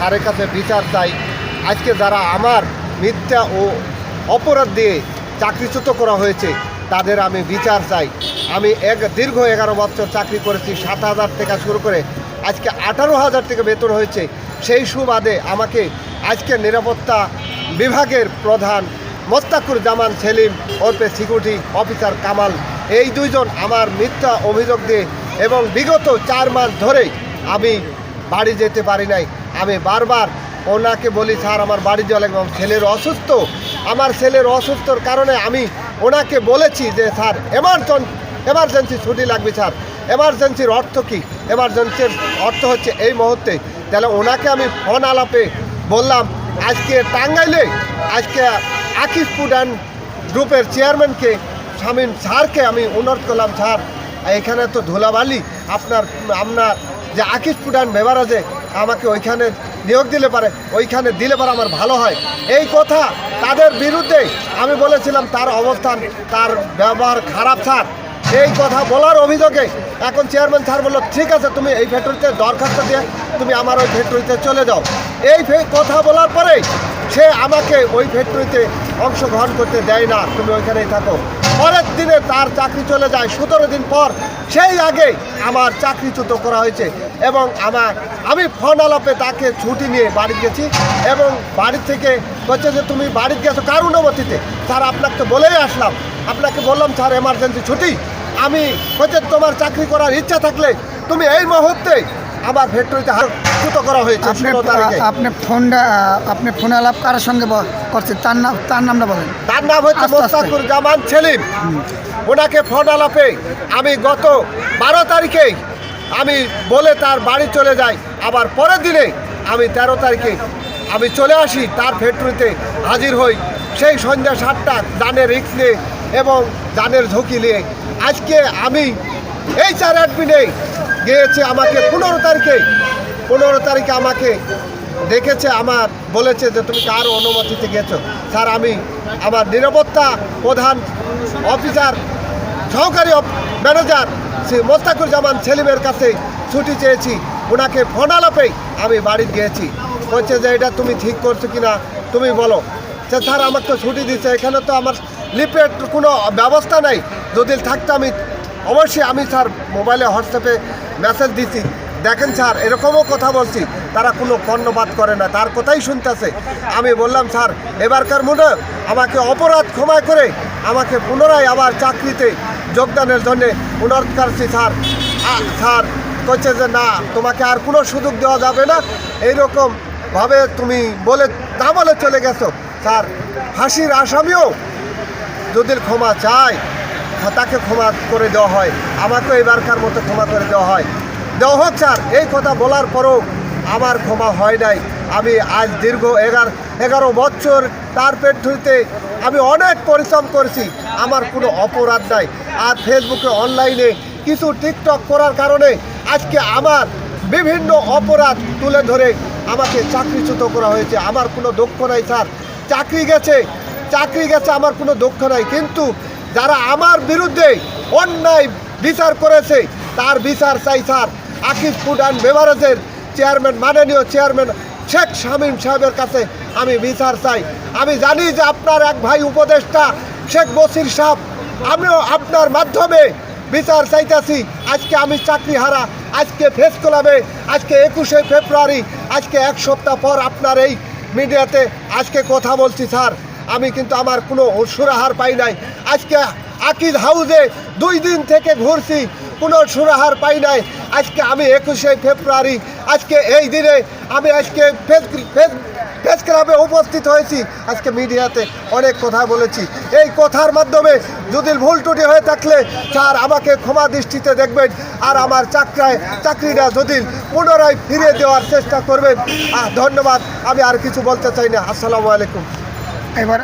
স্যারের কাছে বিচার চাই। আজকে যারা আমার মিথ্যা ও অপরাধ দিয়ে চাকরিচ্যুত করা হয়েছে, তাদের আমি বিচার চাই। আমি এক দীর্ঘ এগারো বছর চাকরি করেছি, সাত হাজার থেকে শুরু করে আজকে আঠারো হাজার থেকে বেতন হয়েছে। সেই সুবাদে আমাকে আজকে নিরাপত্তা বিভাগের প্রধান মোস্তাকুর জামান সেলিম ওরফে সিকিউরিটি অফিসার কামাল, এই দুইজন আমার মিথ্যা অভিযোগ দিয়ে এবং বিগত চার মাস ধরে আমি বাড়ি যেতে পারি নাই। আমি বারবার ওনাকে বলি, স্যার, আমার বাড়ি জল এবং ছেলের অসুস্থ। আমার ছেলের অসুস্থর কারণে আমি ওনাকে বলেছি যে, স্যার এমার্জন এমার্জেন্সি ছুটি লাগবে, স্যার। এমার্জেন্সির অর্থ কী? এমার্জেন্সির অর্থ হচ্ছে এই মুহূর্তে তাহলে ওনাকে আমি ফোন আলাপে বললাম, আজকে টাঙ্গাইলে, আজকে আকিস ফুড অ্যান্ড গ্রুপের চেয়ারম্যানকে, শামীম স্যারকে আমি অনুরোধ করলাম, স্যার, এখানে তো ধুলাবালি, আপনার আপনার যে আকিস ফুড অ্যান্ড আমাকে ওইখানে নিয়োগ দিলে পারে, ওইখানে দিলে পারে আমার ভালো হয়। এই কথা তাদের বিরুদ্ধে আমি বলেছিলাম, তার অবস্থান, তার ব্যবহার খারাপ, স্যার। এই কথা বলার অভিযোগে এখন চেয়ারম্যান স্যার বলল, ঠিক আছে, তুমি এই ফ্যাক্টরিতে দরখাস্ত দিয়ে তুমি আমার ওই ফ্যাক্টরিতে চলে যাও। এই কথা বলার পরে সে আমাকে ওই ফ্যাক্টরিতে অংশগ্রহণ করতে দেয় না, তুমি ওইখানেই থাকো। পরের দিনে তার চাকরি চলে যায়। সতেরো দিন পর সেই আগে আমার চাকরিচ্যুত করা হয়েছে এবং আমার, আমি ফোন আলাপে তাকে ছুটি নিয়ে বাড়ি গেছি এবং বাড়ি থেকে বলছে যে, তুমি বাড়ি গেছো কার অনুমতিতে? স্যার, আপনাকে বলেই আসলাম। আপনাকে বললাম, স্যার এমার্জেন্সি ছুটি। আমি হচ্ছে তোমার চাকরি করার ইচ্ছা থাকলে তুমি এই মুহূর্তে আমার ফ্যাক্টরিতে হাত করা হয়েছে আপনি ফোনটা আপনি ফোন আলাপ কার সঙ্গে করছেন? তার নাম তার নামটা বলেন। তার নাম হচ্ছে। মোস্তাকুর জামান সেলিম। ওনাকে ফোন আলাপে আমি গত বারো তারিখে আমি বলে তার বাড়ি চলে যাই। আবার পরের দিনে আমি তেরো তারিখে আমি চলে আসি তার ফ্যাক্টরিতে হাজির হই। সেই সন্ধ্যা সাতটা দানের রিক্স নিয়ে এবং দানের ঝুঁকি নিয়ে। আজকে আমি এই চার অ্যাডমিনে গিয়েছে আমাকে পনেরো তারিখে পনেরো তারিখে আমাকে দেখেছে, আমার বলেছে যে তুমি কার অনুমতিতে গেছো? স্যার, আমি আমার নিরাপত্তা প্রধান অফিসার, সহকারী ম্যানেজার শ্রী মোস্তাকুর জামান সেলিমের কাছে ছুটি চেয়েছি। ওনাকে ফোন আমি বাড়ি গিয়েছি। বলছে যে, এটা তুমি ঠিক করছ কিনা? তুমি বলো। যে, স্যার আমার তো ছুটি দিচ্ছে এখানে তো আমার লিপের কোনো ব্যবস্থা নাই। যদি থাকতো আমি অবশ্যই আমি, স্যার, মোবাইলে, হোয়াটসঅ্যাপে মেসেজ দিছি। দেখেন স্যার, এরকমও কথা বলছি। তারা কোনো কর্ণপাত করে না, তার কথাই শুনতেছে। আমি বললাম, স্যার, এবারকার মনে আমাকে অপরাধ ক্ষমা করে আমাকে পুনরায় আবার চাকরিতে যোগদানের জন্য অনুরোধ করছি, স্যার। স্যার কইছে যে, না, তোমাকে আর কোনো সুযোগ দেওয়া যাবে না। এইরকম ভাবে তুমি বলে, না বলে চলে গেছো। স্যার ফাঁসির আসামিও যদি ক্ষমা চায় তাকে ক্ষমা করে দেওয়া হয়, আমাকেও এবারকার মতো ক্ষমা করে দেওয়া হয়। দেওয়া হোক স্যার, এই কথা বলার পরও আমার ক্ষমা হয় নাই। আমি আজ দীর্ঘ এগারো এগারো বছর তার পেট ধুইতে আমি অনেক পরিশ্রম করেছি, আমার কোনো অপরাধ নাই। আর ফেসবুকে অনলাইনে কিছু টিকটক করার কারণে আজকে আমার বিভিন্ন অপরাধ তুলে ধরে আমাকে চাকরিচ্যুত করা হয়েছে। আমার কোনো দক্ষ নাই স্যার। চাকরি গেছে চাকরি গেছে, আমার কোনো দক্ষ নাই। কিন্তু যারা আমার বিরুদ্ধে অন্যায় বিচার করেছে, তার বিচার চাই স্যার। আকিব ফুড অ্যান্ড বেভারেজের চেয়ারম্যান, মাননীয় চেয়ারম্যান শেখ শামীম সাহেবের কাছে আমি বিচার চাই। আমি জানি যে আপনার এক ভাই উপদেষ্টা শেখ বসির সাহেব, আমিও আপনার মাধ্যমে বিচার চাইতেছি। আজকে আমি চাকরি হারা, আজকে ফেস ক্লাবে, আজকে একুশে ফেব্রুয়ারি, আজকে এক সপ্তাহ পর আপনার এই মিডিয়াতে আজকে কথা বলছি স্যার। আমি কিন্তু আমার কোনো সুরাহার পাই নাই। আজকে আকিদ হাউসে দুই দিন থেকে ঘুরছি, কোনো সুরাহার পাই নাই। আজকে আমি একুশে ফেব্রুয়ারি, আজকে এই দিনে আমি আজকে ফেস ফেস ক্লাবে উপস্থিত হয়েছি। আজকে মিডিয়াতে অনেক কথা বলেছি। এই কথার মাধ্যমে যদি ভুল ত্রুটি হয়ে থাকলে স্যার আমাকে ক্ষমা দৃষ্টিতে দেখবেন আর আমার চাকরায়, চাকরিটা যদি পুনরায় ফিরে দেওয়ার চেষ্টা করবেন। ধন্যবাদ। আমি আর কিছু বলতে চাই না। আসসালামু আলাইকুম। এবার